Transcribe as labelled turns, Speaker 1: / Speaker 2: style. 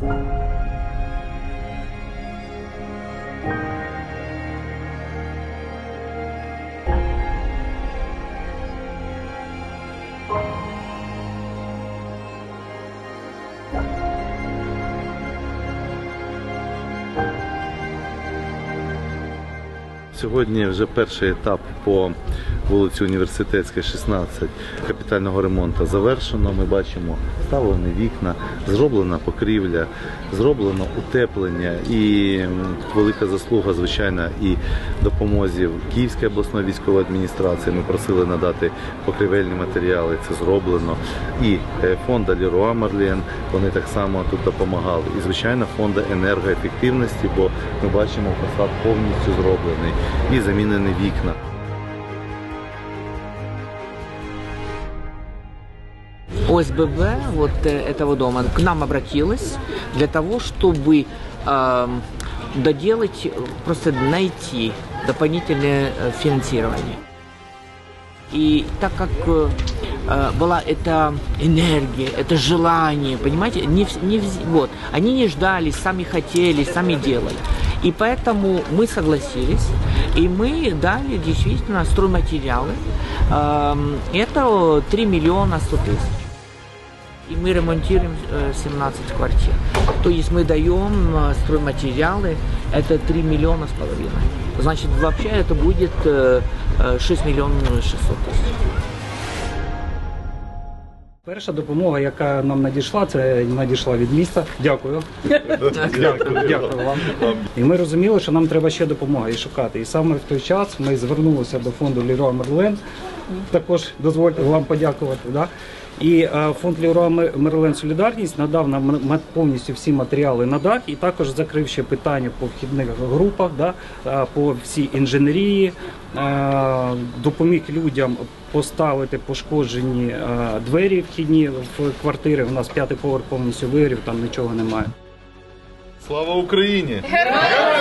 Speaker 1: Thank you. Сьогодні вже перший етап по вулиці Університетська, 16 капітального ремонту завершено. Ми бачимо вставлені вікна, зроблена покрівля, зроблено утеплення і велика заслуга, звичайно, і допомозі Київської обласної військової адміністрації. Ми просили надати покрівельні матеріали. Це зроблено. І е, фонда Леруа Марлен вони так само тут допомагали. І звичайно, фонда енергоефективності, бо ми бачимо фасад повністю зроблений і замінені вікна.
Speaker 2: ОСББ вот э, этого дома к нам обратилась для того, чтобы эм, доделать, э, просто найти дополнительное э, финансирование. И так как э, э, была эта энергия, это желание, понимаете, не, вс- не вз- вот, они не ждали, сами хотели, сами делали. И поэтому мы согласились, и мы дали действительно стройматериалы. Эм, это 3 миллиона 100 тысяч. И мы ремонтируем э, 17 квартир. То есть мы даем э, стройматериалы, это 3 миллиона с половиной. Значит, вообще это будет э, э, 6 миллионов 600 тысяч.
Speaker 3: Перша допомога, яка нам надійшла, це надійшла від міста. Дякую. Дякую, дякую вам. І ми розуміли, що нам треба ще допомога і шукати. І саме в той час ми звернулися до фонду Ліруа Мерлен. Також дозвольте вам подякувати. Да? І е, фонд Ліруа Мерлен Солідарність надав нам повністю всі матеріали на дах і також закрив ще питання по вхідних групах, да? е, по всій інженерії, е, допоміг людям поставити пошкоджені е, двері вхідні в квартири. У нас п'ятий поверх повністю вигорів, там нічого немає.
Speaker 4: Слава Україні!
Speaker 5: Героям!